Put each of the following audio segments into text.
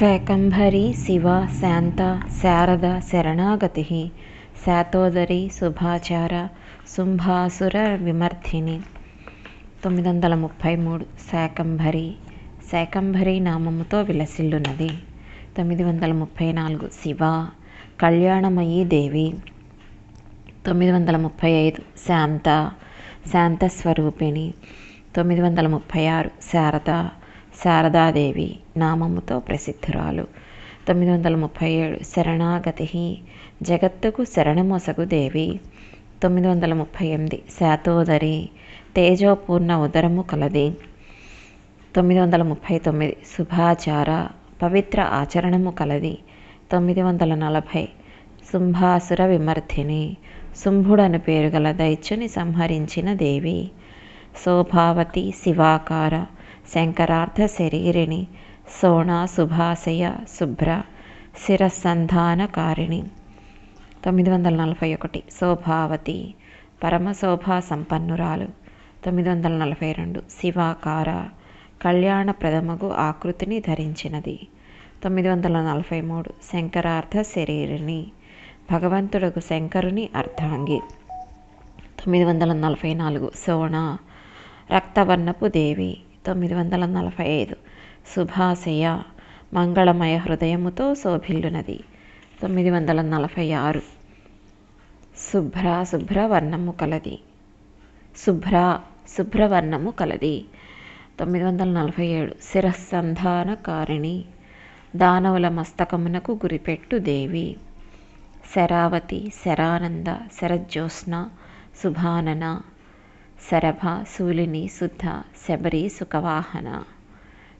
శాకంభరి శివ శాంత శారద శరణాగతి శాతోదరి శుభాచార శుంభాసుర విమర్ధిని. తొమ్మిది వందల ముప్పై మూడు శాకంభరి శాకంభరి నామముతో విలసిల్లున్నది తొమ్మిది వందల ముప్పై నాలుగు శివ కళ్యాణమయీ దేవి. తొమ్మిది వందల ముప్పై ఐదు శాంత శాంత స్వరూపిణి. తొమ్మిది వందల ముప్పై ఆరు శారద శారదాదేవి నామముతో ప్రసిద్ధురాలు. తొమ్మిది వందల ముప్పై ఏడు శరణాగతి జగత్తుకు శరణమొసగు దేవి. తొమ్మిది వందల ముప్పై ఎనిమిది శాతోదరి తేజోపూర్ణ ఉదరము కలది. తొమ్మిది వందల ముప్పై తొమ్మిది శుభాచార పవిత్ర ఆచరణము కలది. తొమ్మిది వందల నలభై శుంభాసుర విమర్థిని శుంభుడను పేరు గల దైత్యుని సంహరించిన దేవి. శోభావతి శివాకార శంకరార్థ శరీరిణి సోణా శుభాశయ శుభ్ర శిరస్సంధానకారిణి. తొమ్మిది వందల నలభై ఒకటి శోభావతి పరమశోభా సంపన్నురాలు. తొమ్మిది వందల నలభై రెండు శివాకార కళ్యాణప్రదమగు ఆకృతిని ధరించినది. తొమ్మిది వందల నలభై మూడు శంకరార్థ శరీరిణి భగవంతుడకు శంకరుని అర్ధాంగి. తొమ్మిది వందల నలభై నాలుగు సోణ రక్తవర్ణపు దేవి. తొమ్మిది వందల నలభై ఐదు. శుభాశయ మంగళమయ హృదయముతో శోభిల్లునది. తొమ్మిది వందల నలభై ఆరు. శుభ్ర శుభ్రవర్ణము కలది. శుభ్ర శుభ్రవర్ణము కలది. తొమ్మిది వందల నలభై ఏడు. శిరస్సంధానకారిణి. దానవుల మస్తకమునకు గురిపెట్టు దేవి. శరావతి శరానంద శరజ్యోత్స్న శుభానన శరభ శూలిని శుద్ధ శబరి సుఖవాహన.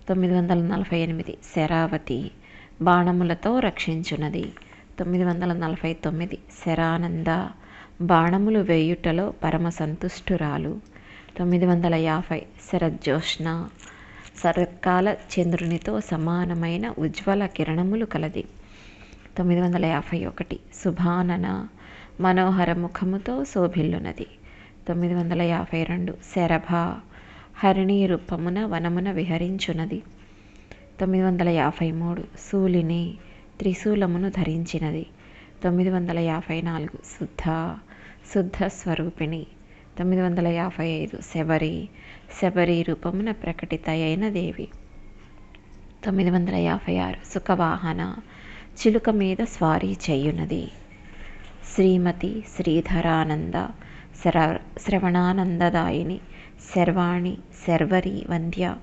తొమ్మిది వందల నలభై ఎనిమిది శరావతి. బాణములతో రక్షించున్నది తొమ్మిది వందల నలభై తొమ్మిది శరానంద. బాణములు వేయుటలో పరమ సంతుష్టురాలు. తొమ్మిది వందల యాభై శరజ్యోష్ణ. శరత్కాల చంద్రునితో సమానమైన ఉజ్వల కిరణములు కలది. తొమ్మిది వందల యాభై ఒకటి శుభానన. మనోహర ముఖముతో శోభిల్లునది. తొమ్మిది వందల యాభై రెండు శరభ హరిణీ రూపమున వనమున విహరించున్నది తొమ్మిది వందల యాభై మూడు శూలిని త్రిశూలమును ధరించినది. తొమ్మిది వందల యాభై నాలుగు శుద్ధ శుద్ధ స్వరూపిణి. తొమ్మిది వందల యాభై ఐదు శబరి శబరి రూపమున ప్రకటిత అయిన దేవి. తొమ్మిది వందల యాభై ఆరు సుఖవాహన చిలుక మీద స్వారీ చేయున్నది శ్రీమతి శ్రీధరానంద శ్ర శ్రవణానందదాయిని శర్వాణి శర్వరి వంద్య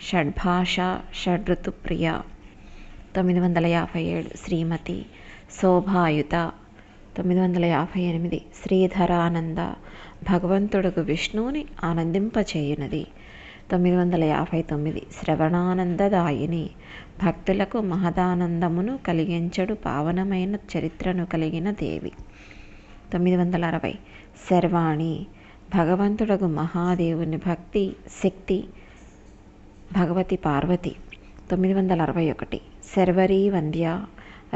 షడ్భాష షడ్ఋతుప్రియ. తొమ్మిది వందల యాభై ఏడు శ్రీమతి శోభాయుత. తొమ్మిది వందల యాభై ఎనిమిది శ్రీధరానంద. భగవంతుడుకు విష్ణువుని ఆనందింపచేయునది. తొమ్మిది వందల యాభై తొమ్మిది శ్రవణానందదాయిని. భక్తులకు మహదానందమును కలిగించడు పావనమైన చరిత్రను కలిగిన దేవి. తొమ్మిది వందల అరవై శర్వాణి భగవంతుడకు మహాదేవుని భక్తి శక్తి భగవతి పార్వతి. తొమ్మిది వందల అరవై ఒకటి. శర్వరీ వంద్య.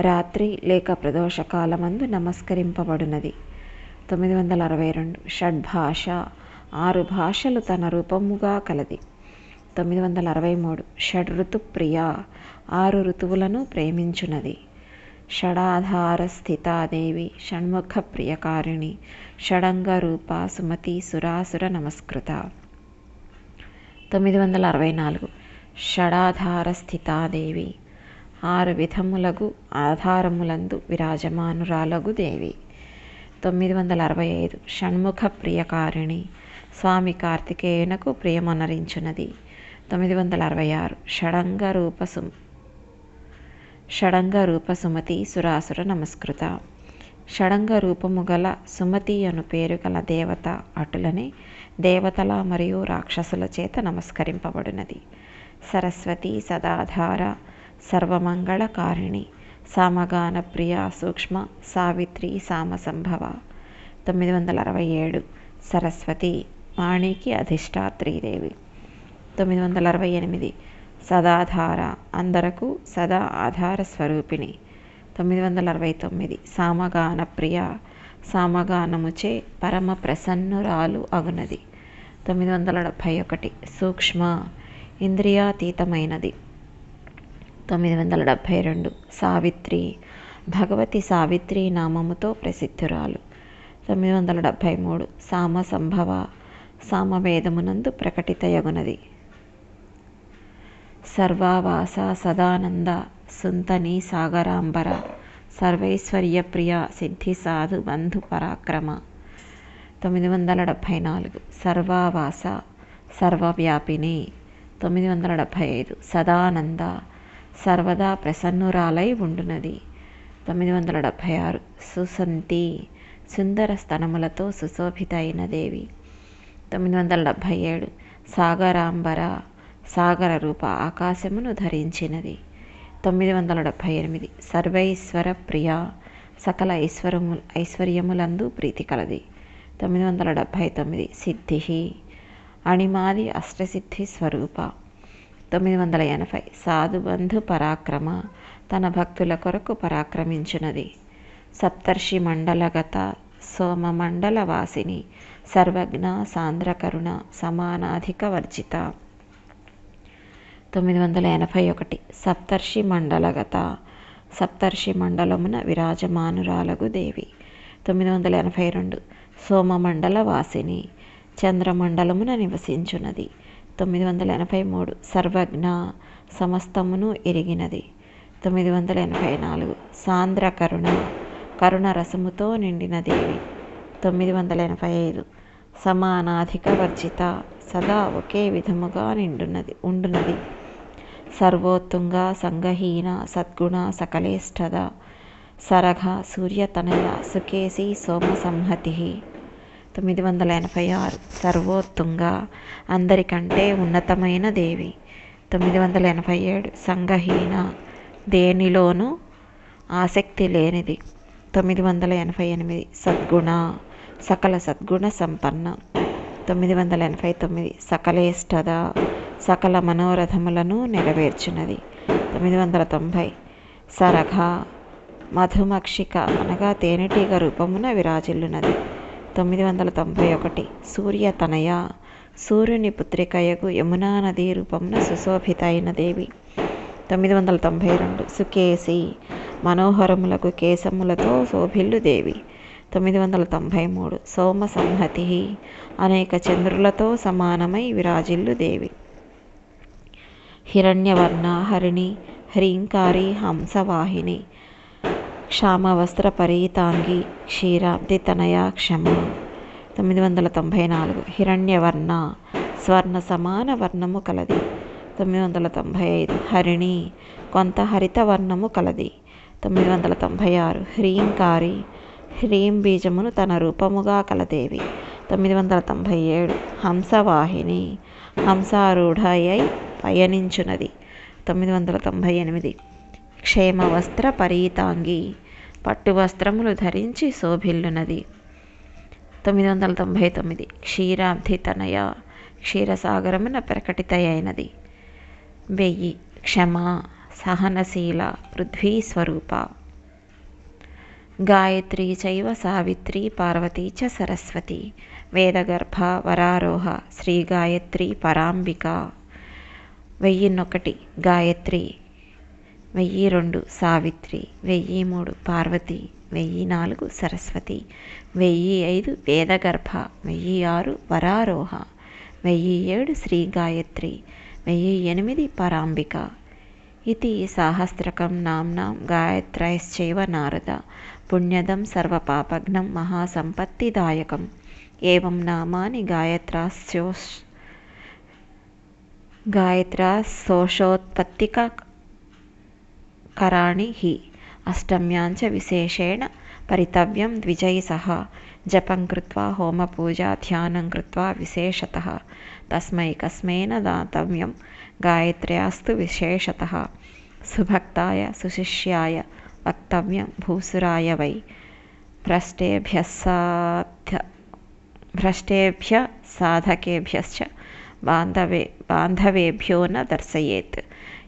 రాత్రి లేక ప్రదోషకాలమందు నమస్కరింపబడినది. తొమ్మిది వందల అరవై రెండు. షడ్భాష ఆరు భాషలు తన రూపముగా కలది. తొమ్మిది వందల అరవై మూడు. షడ్ ప్రియ ఆరు ఋతువులను ప్రేమించున్నది షడాధార స్థితాదేవి షణ్ముఖ ప్రియకారిణి షడంగ రూప సుమతి సురాసుర నమస్కృత. తొమ్మిది వందల అరవై నాలుగు. షడాధార స్థితాదేవి ఆరు విధములగు ఆధారములందు విరాజమానురాలగు దేవి. తొమ్మిది వందల అరవై ఐదు. షణ్ముఖ ప్రియకారిణి. స్వామి కార్తికేయునకు ప్రియమనరించున్నది తొమ్మిది వందల అరవై ఆరు. షడంగ రూప సు షడంగ రూప సుమతి సురాసుర నమస్కృత. షడంగ రూపము గల సుమతి అను పేరు గల దేవత అటులనే దేవతల మరియు రాక్షసుల చేత నమస్కరింపబడినది. సరస్వతి సదాధార సర్వమంగళకారిణి సామగాన ప్రియ సూక్ష్మ సావిత్రి సామసంభవ. తొమ్మిది వందల అరవై ఏడు సరస్వతి వాణికి అధిష్టాత్రీదేవి తొమ్మిది వందల అరవై ఎనిమిది సదాధార అందరకు సదా ఆధార స్వరూపిణి. తొమ్మిది వందల అరవై తొమ్మిది. సామగాన ప్రియ సామగానముచే పరమ ప్రసన్నురాలు అగునది. తొమ్మిది వందల డెబ్భై ఒకటి. సూక్ష్మ ఇంద్రియాతీతమైనది. తొమ్మిది వందల డెబ్భై రెండు. సావిత్రి భగవతి సావిత్రి నామముతో ప్రసిద్ధురాలు. తొమ్మిది వందల డెబ్భై మూడు. సామ సంభవ సామవేదమునందు ప్రకటితయగునది. సర్వావాస సదానంద సుంతని సాగరాంబర. సర్వైశ్వర్యప్రియ సిద్ధి సాధు బంధు పరాక్రమ. తొమ్మిది వందల డెబ్భై నాలుగు. సర్వావాస. సర్వవ్యాపిని. తొమ్మిది వందల డెబ్భై ఐదు. సదానంద. సర్వదా ప్రసన్నురాలై ఉండునది. తొమ్మిది వందల డెబ్భై ఆరు. సుసంతి. సుందర స్తనములతో సుశోభిత అయిన దేవి. తొమ్మిది వందల డెబ్భై ఏడు. సాగరాంబర. సాగర రూప ఆకాశమును ధరించినది. తొమ్మిది వందల డెబ్భై ఎనిమిది. సర్వైశ్వర ప్రియ సకల ఐశ్వర్యము ఐశ్వర్యములందు ప్రీతి కలది. తొమ్మిది వందల డెబ్భై తొమ్మిది. సిద్ధి అణిమాది అష్టసిద్ధి స్వరూప. తొమ్మిది వందల ఎనభై. సాధుబంధు పరాక్రమ తన భక్తుల కొరకు పరాక్రమించినది. సప్తర్షి మండలగత సోమమండల వాసిని సర్వజ్ఞ సాంద్రకరుణ సమానాధిక వర్జిత. తొమ్మిది వందల ఎనభై ఒకటి సప్తర్షి మండలగత సప్తర్షి మండలమున విరాజమానురాలగు దేవి. తొమ్మిది వందల ఎనభై రెండు సోమమండల వాసిని. చంద్రమండలమున నివసించున్నది తొమ్మిది వందల ఎనభై మూడు సర్వజ్ఞ సమస్తమును ఎరిగినది. తొమ్మిది వందల ఎనభై నాలుగు సాంద్ర కరుణ కరుణ రసముతో నిండిన దేవి. తొమ్మిది వందల ఎనభై ఐదు సమానాధిక వర్జిత సదా ఒకే విధముగా నిండున్నది ఉండునది. సర్వోత్తుంగ సంగహీన సద్గుణ సకలేష్టద సరఘ సూర్యతనయ సుకేసి సోమ సంహతి తొమ్మిది వందల ఎనభై ఆరు. సర్వోత్తుంగ. అందరికంటే ఉన్నతమైన దేవి. తొమ్మిది వందల ఎనభై ఏడు. సంగహీన దేనిలోనూ ఆసక్తి లేనిది. తొమ్మిది వందల ఎనభై ఎనిమిది. సద్గుణ. సకల సద్గుణ సంపన్న. తొమ్మిది వందల ఎనభై తొమ్మిది. సకలేష్టద సకల మనోరథములను నెరవేర్చినది తొమ్మిది వందల తొంభై. సరఘ మధుమక్షిక అనగా తేనెటీగ రూపమున విరాజిల్లునది. తొమ్మిది వందల తొంభై ఒకటి. సూర్య తనయ సూర్యుని పుత్రికయగు యమునా నదీ రూపమున సుశోభిత అయిన దేవి. తొమ్మిది వందల తొంభై రెండు. సుకేసి మనోహరములకు కేశములతో శోభిల్లు దేవి. తొమ్మిది వందల తొంభై మూడు. సోమ సంహతి అనేక చంద్రులతో సమానమై విరాజిల్లు దేవి. హిరణ్యవర్ణ హరిణి హ్రీంకారి హంసవాహిని క్షామవస్త్ర పరీతాంగి క్షీరాబ్ది తనయ క్షమ తొమ్మిది వందల తొంభై నాలుగు హిరణ్యవర్ణ స్వర్ణ సమాన వర్ణము కలది తొమ్మిది వందల తొంభై ఐదు హరిణి కొంత హరిత వర్ణము కలది తొమ్మిది వందల తొంభై ఆరు హ్రీంకారి హ్రీం బీజమును తన రూపముగా కలదేవి తొమ్మిది వందల తొంభై ఏడు హంసవాహిని హంసారూఢయ్యై పయనించున్నది తొమ్మిది వందల తొంభై ఎనిమిది. క్షేమ వస్త్ర పరీతాంగి పట్టు వస్త్రములు ధరించి శోభిల్లునది. తొమ్మిది వందల తొంభై తొమ్మిది. క్షీరాబ్ధి తనయ క్షీరసాగరమున ప్రకటితయైనది. వెయ్యి. క్షమ సహనశీల పృథ్వీ స్వరూప గాయత్రి చైవ సావిత్రి పార్వతీ చ సరస్వతి. వేదగర్భ వరారోహ శ్రీ గాయత్రి పరాంబిక. వెయ్యిన్నొకటి గాయత్రి వెయ్యి రెండు సావిత్రి వెయ్యి మూడు పార్వతి వెయ్యి నాలుగు సరస్వతి వెయ్యి ఐదు వేదగర్భ వెయ్యి ఆరు వరారోహ వెయ్యి ఏడు శ్రీ గాయత్రి వెయ్యి ఎనిమిది పరాంబిక. ఇది సాహస్రకం నామ్నాం గాయత్రైశ్చైవ నారద పుణ్యదం సర్వపాపఘ్నం మహాసంపత్తిదాయకం. ఏవం నామాని गायत्र्या सोषोत्पत्तिककराणि हि। अष्टम्यां च विशेषेण परितव्यं द्विजयै सह। जपं कृत्वा होमपूजा ध्यानं कृत्वा विशेषतः। तस्मैकस्मै न दातव्यं गायत्र्यास्तु विशेषतः। सुभक्ताय सुशिष्याय वक्तव्यं भूसुराय वै। भ्रष्टेभ्यः साध भ्रष्टेभ्यः साधकेभ्यश्च బాంధవేభ్యో న దర్శయేత్.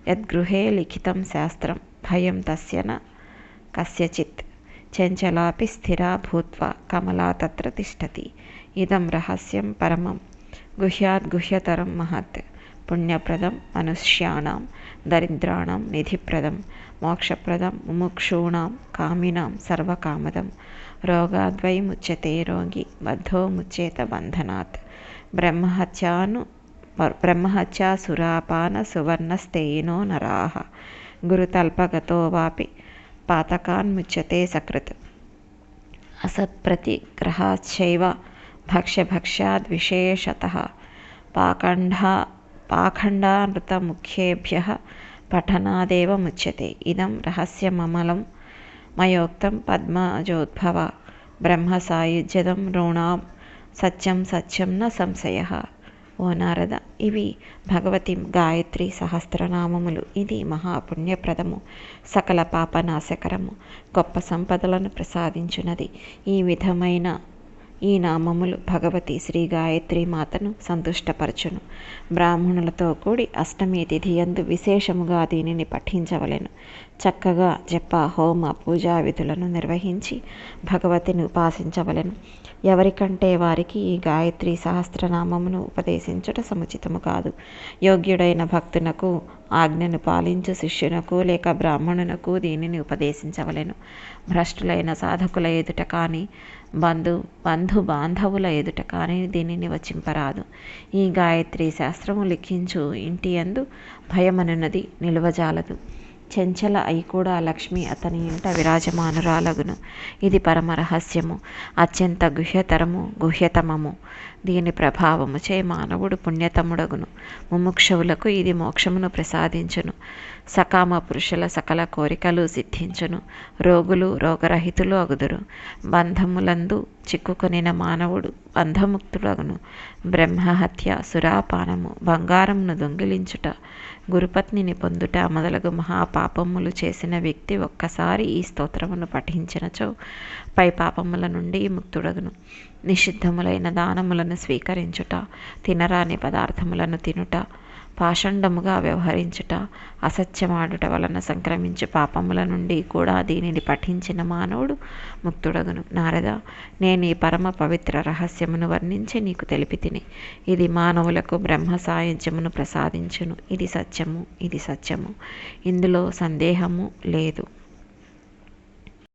యద్గృహే లిఖితం శాస్త్రం. భయం తస్య న కస్యచిత్. చంచలాపి స్థిరా భూత్వా కమలా తత్ర తిష్టతి. ఇదం రహస్యం పరమం. గుహ్యాత్ గుహ్యతరం మహత్. పుణ్యప్రదం మనుష్యాణం. దరిద్రాణం నిధిప్రదం. మోక్షప్రదం ముముక్షూణాం. కామినాం సర్వకామదం. రోగాద్వై ముచ్యతే రోగి. బద్ధో ముచ్చేత బంధనాత్. బ్రహ్మహత్యాను బ్రహ్మహత్యా సురాపాన సువర్ణస్థేయినో నరాహ గురుతల్పగతో వాపి పాతకాన్ముచ్యతే సకృత్. అసత్ప్రతిగ్రహాశ్చైవ భక్ష్యభక్ష్యాద్విశేషత పాఖండా పాఖండానృతముఖ్యేభ్య పఠనాదేవ ముచ్యతే. ఇదం రహస్యమమలం మయోక్తం పద్మజోద్భవ. బ్రహ్మసాయుజ్యదం ఋణాం సత్యం సత్యం న సంశయ. ఓ నారద ఇవి భగవతి గాయత్రి సహస్రనామములు. ఇది మహాపుణ్యప్రదము సకల పాపనాశకరము గొప్ప సంపదలను ప్రసాదించున్నది ఈ విధమైన ఈ నామములు భగవతి శ్రీ గాయత్రి మాతను సంతుష్టపరచును. బ్రాహ్మణులతో కూడి అష్టమి తిథి యందు విశేషముగా దీనిని పఠించవలెను. చక్కగా జప హోమ పూజా విధులను నిర్వహించి భగవతిని ఉపాసించవలెను. ఎవరికంటే వారికి ఈ గాయత్రి సహస్రనామమును ఉపదేశించుట సముచితము కాదు. యోగ్యుడైన భక్తునకు ఆజ్ఞను పాలించు శిష్యునకు లేక బ్రాహ్మణునకు దీనిని ఉపదేశించవలెను. భ్రష్టులైన సాధకుల ఎదుట కానీ బంధు బంధు బాంధవుల ఎదుట కానీ దీనిని వచింపరాదు. ఈ గాయత్రి శాస్త్రము లిఖించు ఇంటి యందు భయమనున్నది నిలువజాలదు. చెంచల అయి కూడా లక్ష్మి అతని ఇంట విరాజమానురాలగును. ఇది పరమ రహస్యము. అత్యంత గుహ్యతరము గుహ్యతమము. దీని ప్రభావము చే మానవుడు పుణ్యతముడగును. ముముక్షవులకు ఇది మోక్షమును ప్రసాదించును. సకామ పురుషుల సకల కోరికలు సిద్ధించును. రోగులు రోగరహితులు అగుదురు. బంధములందు చిక్కుకొనిన మానవుడు బంధముక్తుడగును. బ్రహ్మహత్య సురాపానము బంగారమును దొంగిలించుట గురుపత్నిని పొందుట మొదలగు మహాపాపములు చేసిన వ్యక్తి ఒక్కసారి ఈ స్తోత్రమును పఠించినచో పై పాపముల నుండి ముక్తుడగును. నిషిద్ధములైన దానములను స్వీకరించుట తినరాని పదార్థములను తినుట పాషండముగా వ్యవహరించుట అసత్యమాడుట వలన సంక్రమించు పాపముల నుండి కూడా దీనిని పఠించిన మానవుడు ముక్తుడగును. నారద నేను ఈ పరమ పవిత్ర రహస్యమును వర్ణించి నీకు తెలిపి తిని ఇది మానవులకు బ్రహ్మ సాయుధ్యమును ప్రసాదించును. ఇది సత్యము ఇది సత్యము. ఇందులో సందేహము లేదు.